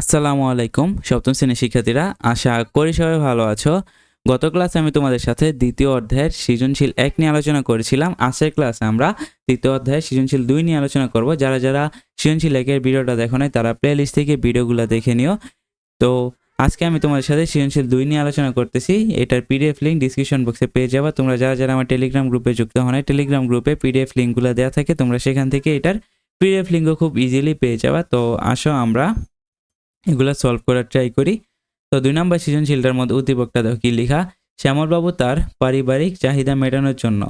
আসসালামু আলাইকুম, সপ্তম শ্রেণির শিক্ষার্থীরা, আশা করি সবাই ভালো আছো। গত ক্লাসে আমি তোমাদের সাথে দ্বিতীয় অধ্যায়ের সৃজনশীল এক নিয়ে আলোচনা করেছিলাম। আজকের ক্লাসে আমরা তৃতীয় অধ্যায়ের সৃজনশীল দুই নিয়ে আলোচনা করব। যারা যারা সৃজনশীল একের ভিডিওটা দেখো নাই, তারা প্লে লিস্ট থেকে ভিডিওগুলো দেখে নিও। তো আজকে আমি তোমাদের সাথে সৃজনশীল দুই নিয়ে আলোচনা করতেছি। এটার পিডিএফ লিঙ্ক ডিসক্রিপশন বক্সে পেয়ে যাবা। তোমরা যারা যারা আমার টেলিগ্রাম গ্রুপে যুক্ত হন টেলিগ্রাম গ্রুপে পিডিএফ লিঙ্কগুলো দেওয়া থাকে, তোমরা সেখান থেকে এটার পিডিএফ লিঙ্কও খুব ইজিলি পেয়ে যাবা। তো আসো আমরা এগুলো সলভ করার ট্রাই করি। তো দুই নম্বর সৃজনশীলটার মধ্যে উদ্দীপকটা দেখো কি লেখা? শ্যামলবাবু তার পারিবারিক চাহিদা মেটানোর জন্য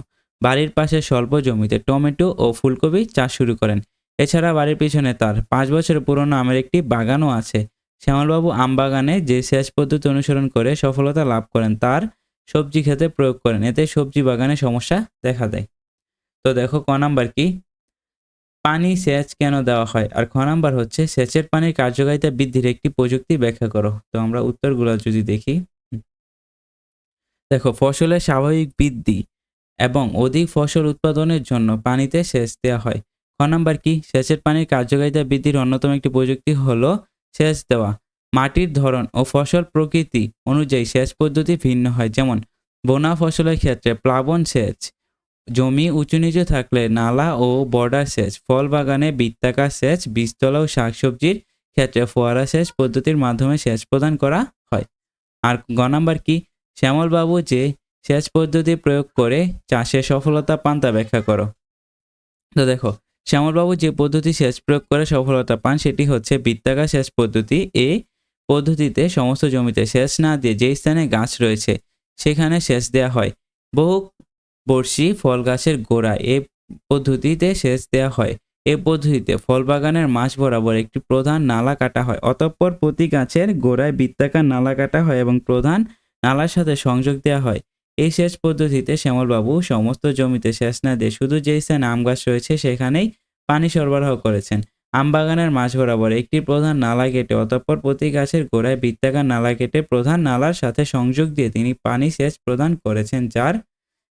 বাড়ির পাশে স্বল্প জমিতে টমেটো ও ফুলকপি চাষ শুরু করেন। এছাড়া বাড়ির পিছনে তার পাঁচ বছরের পুরনো আমের একটি বাগানও আছে। শ্যামলবাবু আম বাগানে যে সেচ পদ্ধতি অনুসরণ করে সফলতা লাভ করেন, তার সবজি খেতে প্রয়োগ করেন। এতে সবজি বাগানে সমস্যা দেখা দেয়। তো দেখো ক নাম্বার কি? পানি সেচ কেন দেওয়া হয়? আর খ নাম্বার হচ্ছে, সেচের পানির কার্যকারিতা বৃদ্ধির একটি প্রযুক্তি ব্যাখ্যা করো। তো আমরা উত্তরগুলো যদি দেখি। দেখো, ফসলের স্বাভাবিক বৃদ্ধি এবং অধিক ফসল উৎপাদনের জন্য পানিতে সেচ দেওয়া হয়। খ নাম্বার কি? সেচের পানির কার্যকারিতা বৃদ্ধির অন্যতম একটি প্রযুক্তি হলো সেচ দেওয়া। মাটির ধরন ও ফসল প্রকৃতি অনুযায়ী সেচ পদ্ধতি ভিন্ন হয়। যেমন বোনা ফসলের ক্ষেত্রে প্লাবন সেচ জমি উঁচু নিচু থাকলে নালা ও বর্ডার সেচ, ফল বাগানে বৃত্তাকার সেচ, বীজতলা ও শাকসবজির ক্ষেত্রে ফোয়ারা সেচ পদ্ধতির মাধ্যমে সেচ প্রদান করা হয়। আর গ নাম্বার কি? শ্যামলবাবু যে সেচ পদ্ধতি প্রয়োগ করে চাষে সফলতা পান তা ব্যাখ্যা করো। তো দেখো, শ্যামলবাবু যে পদ্ধতি সেচ প্রয়োগ করে সফলতা পান সেটি হচ্ছে বৃত্তাকার সেচ পদ্ধতি। এই পদ্ধতিতে সমস্ত জমিতে সেচ না দিয়ে যে স্থানে গাছ রয়েছে সেখানে সেচ দেওয়া হয়। বহু বর্ষি ফল গাছের গোড়া এ পদ্ধতিতে সেচ দেওয়া হয়। এ পদ্ধতিতে ফল বাগানের মাঝ বরাবর একটি প্রধান নালা কাটা হয়, অতঃপর প্রতি গাছের গোড়ায় বৃত্তাকার নালা কাটা হয় এবং প্রধান নালার সাথে সংযোগ দেওয়া হয়। এই সেচ পদ্ধতিতে শ্যামলবাবু সমস্ত জমিতে সেচ না দিয়ে শুধু যেই স্থানে আম গাছ রয়েছে সেখানেই পানি সরবরাহ করেছেন। আম বাগানের মাঝ বরাবর একটি প্রধান নালা কেটে, অতঃপর প্রতি গাছের গোড়ায় বৃত্তাকার নালা কেটে প্রধান নালার সাথে সংযোগ দিয়ে তিনি পানি সেচ প্রদান করেছেন, যার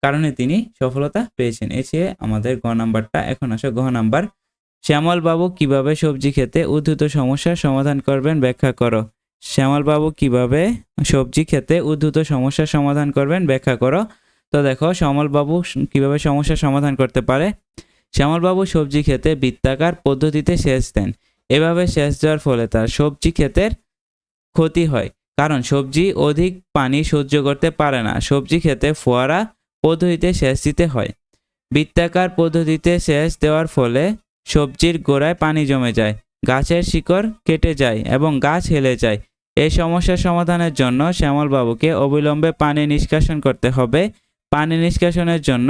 কারণে তিনি সফলতা পেয়েছেন। এসে আমাদের গ নাম্বারটা এখন আসো ঘ নাম্বার। শ্যামল বাবু কীভাবে সবজি খেতে উদ্ধৃত সমস্যার সমাধান করবেন ব্যাখ্যা করো। শ্যামল বাবু কীভাবে সবজি খেতে উদ্ধৃত সমস্যার সমাধান করবেন ব্যাখ্যা করো। তো দেখো শ্যামল বাবু কীভাবে সমস্যার সমাধান করতে পারে? শ্যামল বাবু সবজি খেতে বৃত্তাকার পদ্ধতিতে সেচ দেন। এভাবে সেচ দেওয়ার ফলে তার সবজি ক্ষেতের ক্ষতি হয়। কারণ সবজি অধিক পানি সহ্য করতে পারে না। সবজি খেতে ফোয়ারা পদ্ধতিতে সেচ দিতে হয়। বৃত্তাকার পদ্ধতিতে সেচ দেওয়ার ফলে সবজির গোড়ায় পানি জমে যায়, গাছের শিকড় কেটে যায় এবং গাছ হেলে যায়। এই সমস্যার সমাধানের জন্য শ্যামলবাবুকে অবিলম্বে পানি নিষ্কাশন করতে হবে। পানি নিষ্কাশনের জন্য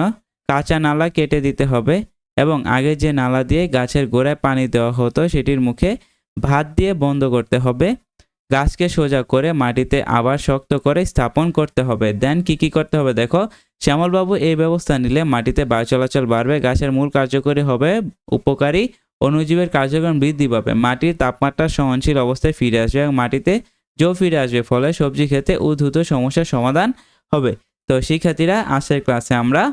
কাঁচা নালা কেটে দিতে হবে এবং আগে যে নালা দিয়ে গাছের গোড়ায় পানি দেওয়া হতো সেটির মুখে ভাত দিয়ে বন্ধ করতে হবে। গাছকে সোজা করে মাটিতে আবার শক্ত করে স্থাপন করতে হবে। দেন কি কি করতে হবে দেখো, শ্যামলবাবু এই ব্যবস্থা নিলে মাটিতে বায়ু চলাচল বাড়বে, গাছের মূল কার্যকরী হবে, উপকারী অণুজীবের কার্যক্রম বৃদ্ধি পাবে, মাটির তাপমাত্রা সহনশীল অবস্থায় ফিরে আসবে এবং মাটিতে জো ফিরে আসবে, ফলে সবজি খেতে উদ্ভূত সমস্যার সমাধান হবে। তো শিক্ষার্থীরা, আজকের ক্লাসে আমরা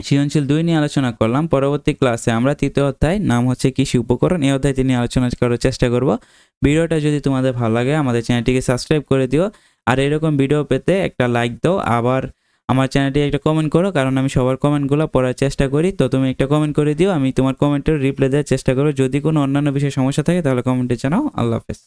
সৃজনশীল দুই নিয়ে আলোচনা করলাম। পরবর্তী ক্লাসে আমরা তৃতীয় অধ্যায়, নাম হচ্ছে কৃষি উপকরণ, এই অধ্যায়টি নিয়ে আলোচনা করার চেষ্টা করব। ভিডিওটা যদি তোমাদের ভালো লাগে, আমাদের চ্যানেলটিকে সাবস্ক্রাইব করে দিও। আর এরকম ভিডিও পেতে একটা লাইক দাও। আবার আমার চ্যানেলটি একটা কমেন্ট করো, কারণ আমি সবার কমেন্টগুলো পড়ার চেষ্টা করি। তো তুমি একটা কমেন্ট করে দিও, আমি তোমার কমেন্টের রিপ্লাই দেওয়ার চেষ্টা করব। যদি কোনো অন্যান্য বিষয়ে সমস্যা থাকে, তাহলে কমেন্টে জানাও। আল্লাহ হাফেজ।